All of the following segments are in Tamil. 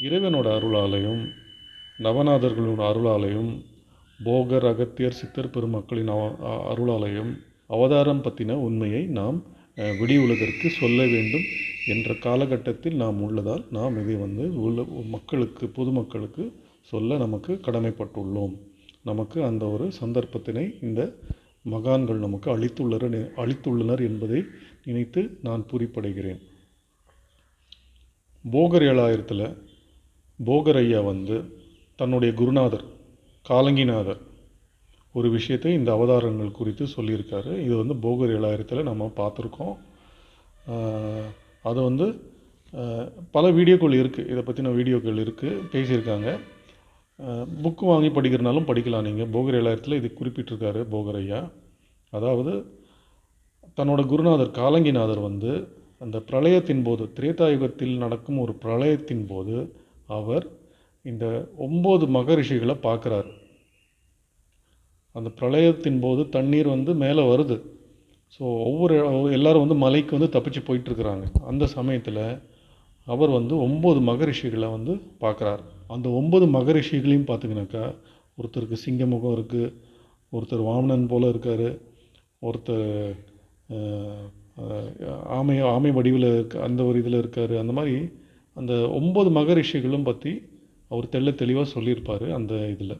இறைவனோட அருளாலையும் நவநாதர்களோட அருளாலையும் போகர் அகத்தியர் சித்தர் பெருமக்களின் அவ அருளாலையும் அவதாரம் பற்றின உண்மையை நாம் விடி உலகிற்கு சொல்ல வேண்டும் என்ற காலகட்டத்தில் நாம் உள்ளதால் நாம் இதை வந்து உள்ள மக்களுக்கு பொதுமக்களுக்கு சொல்ல நமக்கு கடமைப்பட்டுள்ளோம். நமக்கு அந்த ஒரு சந்தர்ப்பத்தினை இந்த மகான்கள் நமக்கு அளித்துள்ளனர் அளித்துள்ளனர் என்பதை நினைத்து நான் பூரிப்படைகிறேன். போகர் ஏழாயிரத்தில் போகர் ஐயா வந்து தன்னுடைய குருநாதர் காலங்கிநாதர் ஒரு விஷயத்தை இந்த அவதாரங்கள் குறித்து சொல்லியிருக்காரு. இது வந்து போகர் ஏழாயிரத்தில் நம்ம பார்த்துருக்கோம். அது வந்து பல வீடியோக்கள் இருக்குது இதை பற்றின வீடியோக்கள் இருக்குது பேசியிருக்காங்க. புக்கு வாங்கி படிக்கிறனாலும் படிக்கலாம் நீங்கள் போகர் ஏழாயிரத்தில் இது குறிப்பிட்டிருக்காரு போகர் ஐயா அதாவது தன்னோட குருநாதர் காலங்கிநாதர் வந்து அந்த பிரளயத்தின் போது திரேதாயுகத்தில் நடக்கும் ஒரு பிரளயத்தின் போது அவர் இந்த ஒம்பது மகரிஷிகளை பார்க்குறாரு. அந்த பிரளயத்தின் போது தண்ணீர் வந்து மேலே வருது. ஸோ ஒவ்வொரு எல்லாரும் வந்து மலைக்கு வந்து தப்பிச்சு போயிட்டுருக்குறாங்க. அந்த சமயத்தில் அவர் வந்து ஒம்பது மகரிஷிகளை வந்து பார்க்குறாரு. அந்த ஒம்பது மகரிஷிகளையும் பார்த்திங்கனாக்கா ஒருத்தருக்கு சிங்கமுகம் இருக்குது ஒருத்தர் வாமனன் போல் இருக்கார் ஒருத்தர் ஆமை ஆமை வடிவில் இருக்க அந்த ஒரு இதில் இருக்கார் அந்த மாதிரி அந்த ஒம்பது மகரிஷிகளும் பற்றி அவர் தெள்ள தெளிவாக சொல்லியிருப்பார் அந்த இதில்.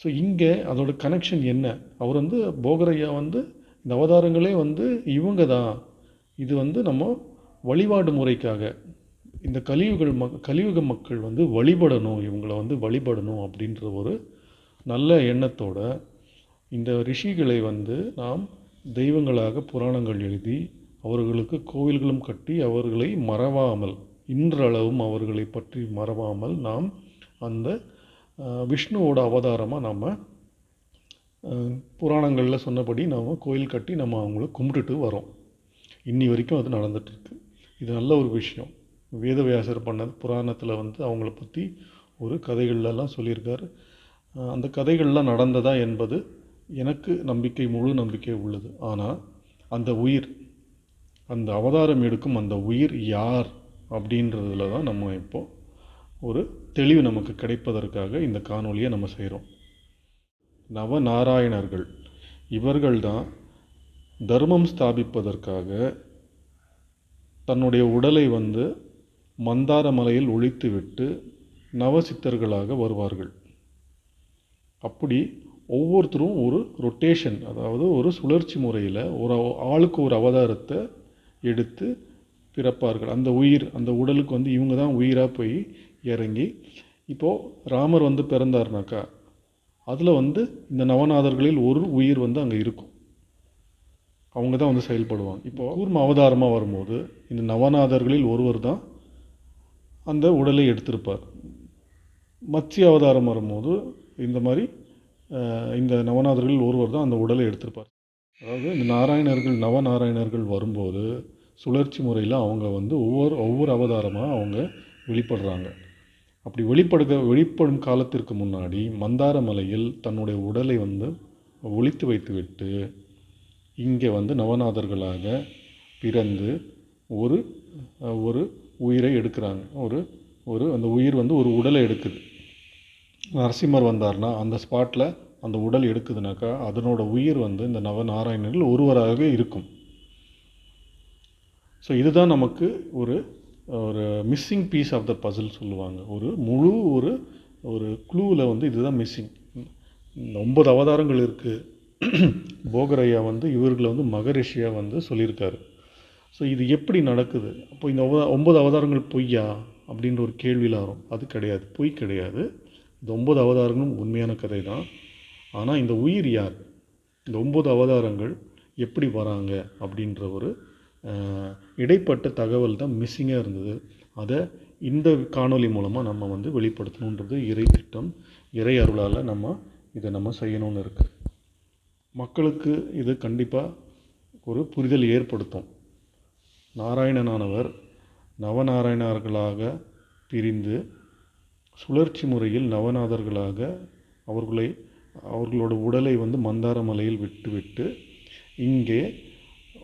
ஸோ இங்கே அதோட கனெக்ஷன் என்ன? அவர் வந்து போகரையா வந்து இந்த அவதாரங்களே வந்து இவங்க தான் இது வந்து நம்ம வழிபாடு முறைக்காக. இந்த கலியுகள் மக் கலியுக மக்கள் வந்து வழிபடணும் இவங்களை வந்து வழிபடணும் அப்படின்ற ஒரு நல்ல எண்ணத்தோட இந்த ரிஷிகளை வந்து நாம் தெய்வங்களாக புராணங்கள் எழுதி அவர்களுக்கு கோவில்களும் கட்டி அவர்களை மறவாமல் இன்றளவும் அவர்களை பற்றி மறவாமல் நாம் அந்த விஷ்ணுவோட அவதாரமாக நாம் புராணங்களில் சொன்னபடி நாம் கோயில் கட்டி நம்ம அவங்கள கும்பிட்டுட்டு வரோம். இன்னி வரைக்கும் அது நடந்துகிட்ருக்கு இது நல்ல ஒரு விஷயம். வேதவியாசர் பண்ணது புராணத்தில் வந்து அவங்கள பற்றி ஒரு கதைகள்லாம் சொல்லியிருக்காரு. அந்த கதைகள்லாம் நடந்ததா என்பது எனக்கு நம்பிக்கை முழு நம்பிக்கை உள்ளது. ஆனால் அந்த உயிர் அந்த அவதாரம் எடுக்கும் அந்த உயிர் யார்? அப்படின்றதுல தான் நம்ம இப்போ ஒரு தெளிவு நமக்கு கிடைப்பதற்காக இந்த காணொலியை நம்ம செய்கிறோம். நவநாராயணர்கள் இவர்கள்தான் தர்மம் ஸ்தாபிப்பதற்காக தன்னுடைய உடலை வந்து மந்தார மலையில் ஒழித்துவிட்டு நவசித்தர்களாக வருவார்கள். அப்படி ஒவ்வொருத்தரும் ஒரு ரொட்டேஷன் அதாவது ஒரு சுழற்சி முறையில் ஒரு ஆளுக்கு ஒரு அவதாரத்தை எடுத்து பிறப்பார்கள். அந்த உயிர் அந்த உடலுக்கு வந்து இவங்க தான் உயிராக போய் இறங்கி இப்போது ராமர் வந்து பிறந்தாருனாக்கா அதில் வந்து இந்த நவநாதர்களில் ஒரு உயிர் வந்து அங்கே இருக்கும். அவங்க தான் வந்து செயல்படுவாங்க. இப்போ கூர்ம அவதாரமாக வரும்போது இந்த நவநாதர்களில் ஒருவர் தான் அந்த உடலை எடுத்திருப்பார். மத்திய அவதாரம் வரும்போது இந்த மாதிரி இந்த நவநாதர்களில் ஒருவர் தான் அந்த உடலை எடுத்திருப்பார். அதாவது இந்த நாராயணர்கள் நவநாராயணர்கள் வரும்போது சுழற்சி முறையில் அவங்க வந்து ஒவ்வொரு ஒவ்வொரு அவதாரமாக அவங்க வெளிப்படுறாங்க. அப்படி வெளிப்படுக வெளிப்படும் காலத்திற்கு முன்னாடி மந்தார மலையில் தன்னுடைய உடலை வந்து ஒழித்து வைத்துவிட்டு இங்கே வந்து நவநாதர்களாக பிறந்து ஒரு ஒரு உயிரை எடுக்கிறாங்க. ஒரு ஒரு அந்த உயிர் வந்து ஒரு உடலை எடுக்குது. நரசிம்மர் வந்தார்னா அந்த ஸ்பாட்டில் அந்த உடல் எடுக்குதுனாக்கா அதனோட உயிர் வந்து இந்த நவநாராயணர்கள் ஒருவராக இருக்கும். ஸோ இதுதான் நமக்கு ஒரு ஒரு missing piece of the puzzle சொல்லுவாங்க. ஒரு முழு ஒரு ஒரு க்ளூவில் வந்து இதுதான் மிஸ்ஸிங் ஒன்பது அவதாரங்கள் இருக்குது போகரையா வந்து இவர்களை வந்து மகரிஷியாக வந்து சொல்லியிருக்காரு. ஸோ இது எப்படி நடக்குது? அப்போ இந்த ஒன்பது அவதாரங்கள் பொய்யா? அப்படின்ற ஒரு கேள்வியில் வரும். அது கிடையாது. பொய் கிடையாது. இந்த ஒன்பது அவதாரங்களும் உண்மையான கதை தான் ஆனால் இந்த உயிர் யார்? இந்த ஒன்பது அவதாரங்கள் எப்படி வராங்க? அப்படின்ற ஒரு இடைப்பட்ட தகவல் தான் மிஸ்ஸிங்காக இருந்தது. அதை இந்த காணொலி மூலமாக நம்ம வந்து வெளிப்படுத்தணுன்றது இறை திட்டம் இறை அருளால் நம்ம இதை நம்ம செய்யணும்னு இருக்குது மக்களுக்கு இது கண்டிப்பாக ஒரு புரிதல் ஏற்படுத்தும். நாராயணனானவர் நவநாராயணர்களாக பிரிந்து சுழற்சி முறையில் நவநாதர்களாக அவர்களை அவர்களோட உடலை வந்து மந்தார மலையில் விட்டுவிட்டு இங்கே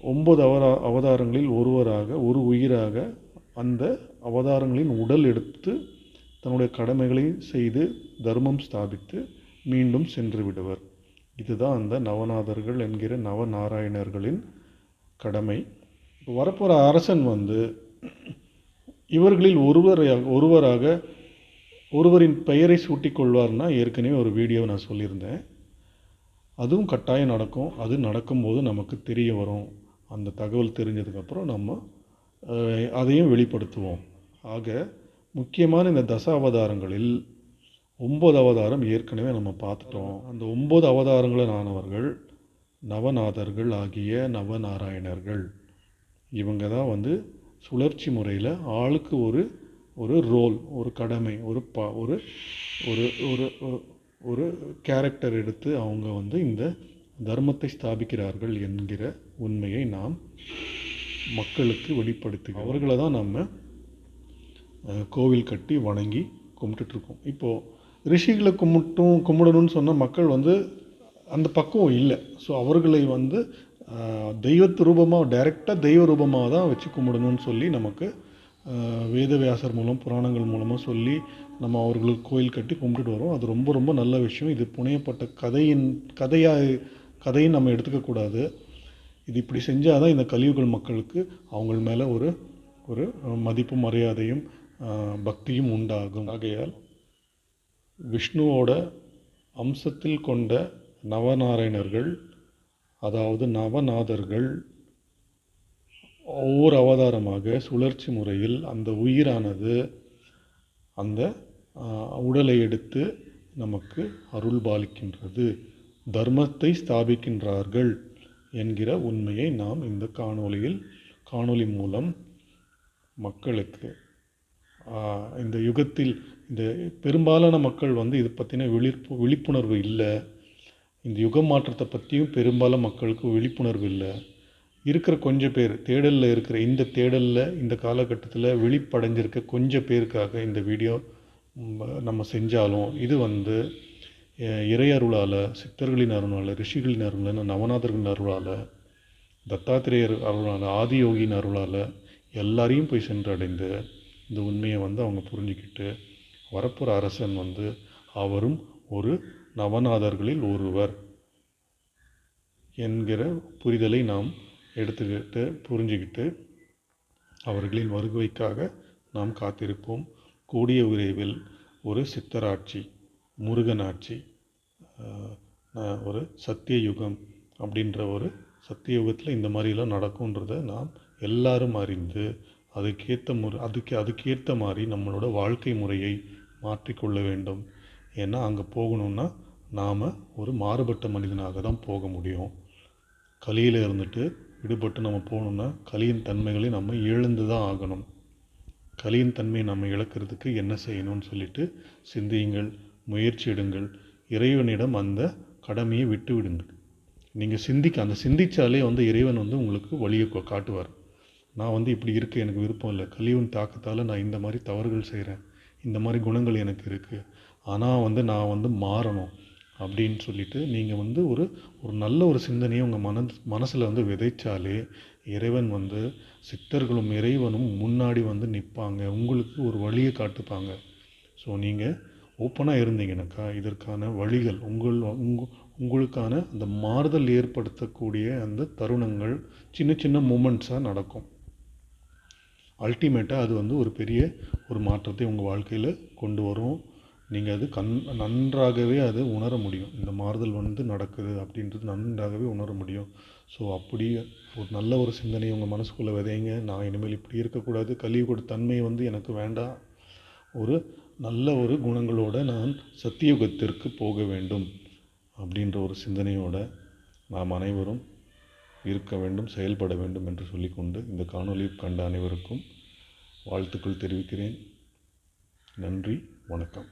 ஒன்பது அவரா அவதாரங்களில் ஒருவராக ஒரு உயிராக அந்த அவதாரங்களின் உடல் எடுத்து தன்னுடைய கடமைகளை செய்து தர்மம் ஸ்தாபித்து மீண்டும் சென்று விடுவர். இதுதான் அந்த நவநாதர்கள் என்கிற நவநாராயணர்களின் கடமை. இப்போ வரப்போகிற அரசன் வந்து இவர்களில் ஒருவரையாக ஒருவராக ஒருவரின் பெயரை சூட்டிக் கொள்வார்னா ஏற்கனவே ஒரு வீடியோ நான் சொல்லியிருந்தேன். அதுவும் கட்டாயம் நடக்கும். அது நடக்கும்போது நமக்கு தெரிய வரும். அந்த தகவல் தெரிஞ்சதுக்கப்புறம் நம்ம அதையும் வெளிப்படுத்துவோம். ஆக முக்கியமான இந்த தச அவதாரங்களில் ஒம்பது அவதாரம் ஏற்கனவே நம்ம பார்த்துட்டோம். அந்த ஒம்பது அவதாரங்களில் ஆனவர்கள் நவநாதர்கள் ஆகிய நவநாராயணர்கள் இவங்க தான் வந்து சுழற்சி முறையில் ஆளுக்கு ஒரு ஒரு ரோல் ஒரு கடமை ஒரு ப ஒரு ஒரு ஒரு- ஒரு கேரக்டர் எடுத்து அவங்க வந்து இந்த தர்மத்தை ஸ்தாபிக்கிறார்கள் என்கிற உண்மையை நாம் மக்களுக்கு வெளிப்படுத்தி அவர்களை தான் நம்ம கோவில் கட்டி வணங்கி கும்பிட்டுட்ருக்கோம். இப்போது ரிஷிகளை கும்பிட்டும் கும்பிடணும்னு சொன்னால் மக்கள் வந்து அந்த பக்குவம் இல்லை. ஸோ அவர்களை வந்து தெய்வத்து ரூபமாக டைரெக்டாக தெய்வ ரூபமாக தான் வச்சு கும்பிடணும்னு சொல்லி நமக்கு வேதவியாசர் மூலம் புராணங்கள் மூலமாக சொல்லி நம்ம அவர்களுக்கு கோயில் கட்டி கும்பிட்டுட்டு வரோம். அது ரொம்ப ரொம்ப நல்ல விஷயம். இது புனையப்பட்ட கதையின் கதையாக கதையும் நம்ம எடுத்துக்கக்கூடாது இது இப்படி செஞ்சால் தான் இந்த கலியுகல் மக்களுக்கு அவங்கள் மேலே ஒரு ஒரு மதிப்பு மதிப்பும் மரியாதையும் பக்தியும் உண்டாகும். ஆகையால் விஷ்ணுவோட அம்சத்தில் கொண்ட நவநாராயணர்கள் அதாவது நவநாதர்கள் ஒவ்வொரு அவதாரமாக சுழற்சி முறையில் அந்த உயிரானது அந்த உடலை எடுத்து நமக்கு அருள் பாலிக்கின்றது. தர்மத்தை ஸ்தாபிக்கின்றார்கள் என்கிற உண்மையை நாம் இந்த காணொளியில் காணொளி மூலம் மக்களுக்கு இந்த யுகத்தில் இந்த பெரும்பாலான மக்கள் வந்து இதை பற்றின விழிப்பு விழிப்புணர்வு இல்லை. இந்த யுக மாற்றத்தை பற்றியும் பெரும்பாலான மக்களுக்கு விழிப்புணர்வு இல்லை. இருக்கிற கொஞ்சம் பேர் தேடலில் இருக்கிற இந்த தேடலில் இந்த காலகட்டத்தில் விழிப்படைஞ்சிருக்க கொஞ்சம் பேருக்காக இந்த வீடியோ நம்ம செஞ்சாலும் இது வந்து இறையருளால் சித்தர்களின் அருளால் ரிஷிகளின் அருளால் நவநாதர்களின் அருளால் தத்தாத்திரேயர் அருளால் ஆதியோகியின் அருளால் எல்லாரையும் போய் சென்றடைந்து இந்த உண்மையை வந்து அவங்க புரிஞ்சுக்கிட்டு வரப்போகிற அரசன் வந்து அவரும் ஒரு நவநாதர்களில் ஒருவர் என்கிற புரிதலை நாம் எடுத்துக்கிட்டு புரிஞ்சுக்கிட்டு அவர்களின் வருகைக்காக நாம் காத்திருப்போம். கூடிய விரைவில் ஒரு சித்தராட்சி முருகனாட்சி ஒரு சத்திய யுகம் அப்படின்ற ஒரு சத்திய யுகத்தில் இந்த மாதிரிலாம் நடக்கும்ன்றத நாம் எல்லாரும் அறிந்து அதுக்கேற்ற முறை அதுக்கு அதுக்கேற்ற மாதிரி நம்மளோட வாழ்க்கை முறையை மாற்றிக்கொள்ள வேண்டும். ஏன்னா அங்கே போகணுன்னா நாம் ஒரு மாறுபட்ட மனிதனாக தான் போக முடியும். கலியில் இருந்துட்டு விடுபட்டு நம்ம போகணுன்னா கலியின் தன்மைகளை நம்ம இழந்து தான் ஆகணும். கலியின் தன்மையை நம்ம இழக்கிறதுக்கு என்ன செய்யணும்னு சொல்லிட்டு சிந்தியுங்கள் முயற்சி எடுங்கள். இறைவனிடம் அந்த கடமையை விட்டு விடுங்கள். நீங்கள் சிந்திக்க அந்த சிந்திச்சாலே வந்து இறைவன் வந்து உங்களுக்கு வழியை காட்டுவார். நான் வந்து இப்படி இருக்க எனக்கு விருப்பம் இல்லை. கலியின் தாக்கத்தால் நான் இந்த மாதிரி தவறுகள் செய்கிறேன் இந்த மாதிரி குணங்கள் எனக்கு இருக்குது ஆனால் வந்து நான் வந்து மாறணும் அப்படின்னு சொல்லிட்டு நீங்கள் வந்து ஒரு ஒரு நல்ல ஒரு சிந்தனையை உங்கள் மன மனசில் வந்து விதைச்சாலே இறைவன் வந்து சித்தர்களும் இறைவனும் முன்னாடி வந்து நிற்பாங்க உங்களுக்கு ஒரு வழியை காட்டுப்பாங்க. ஸோ நீங்கள் ஓப்பனாக இருந்தீங்கனாக்கா இதற்கான வழிகள் உங்கள் உங்க உங்களுக்கான அந்த மாறுதல் ஏற்படுத்தக்கூடிய அந்த தருணங்கள் சின்ன சின்ன மூமெண்ட்ஸாக நடக்கும். அல்டிமேட்டாக அது வந்து ஒரு பெரிய ஒரு மாற்றத்தை உங்கள் வாழ்க்கையில் கொண்டு வரும். நீங்கள் அது கண் நன்றாகவே அது உணர முடியும். இந்த மாறுதல் வந்து நடக்குது அப்படின்றது நன்றாகவே உணர முடியும். ஸோ அப்படி ஒரு நல்ல ஒரு சிந்தனையை உங்கள் மனசுக்குள்ளே விதைங்க. நான் இனிமேல் இப்படி இருக்கக்கூடாது. கழிவுக்கூட தன்மை வந்து எனக்கு வேண்டாம். ஒரு நல்ல ஒரு குணங்களோடு நான் சத்தியுகத்திற்கு போக வேண்டும் அப்படின்ற ஒரு சிந்தனையோடு நாம் அனைவரும் இருக்க வேண்டும் செயல்பட வேண்டும் என்று சொல்லிக்கொண்டு இந்த காணொலியை கண்ட அனைவருக்கும் வாழ்த்துக்கள் தெரிவிக்கிறேன். நன்றி வணக்கம்.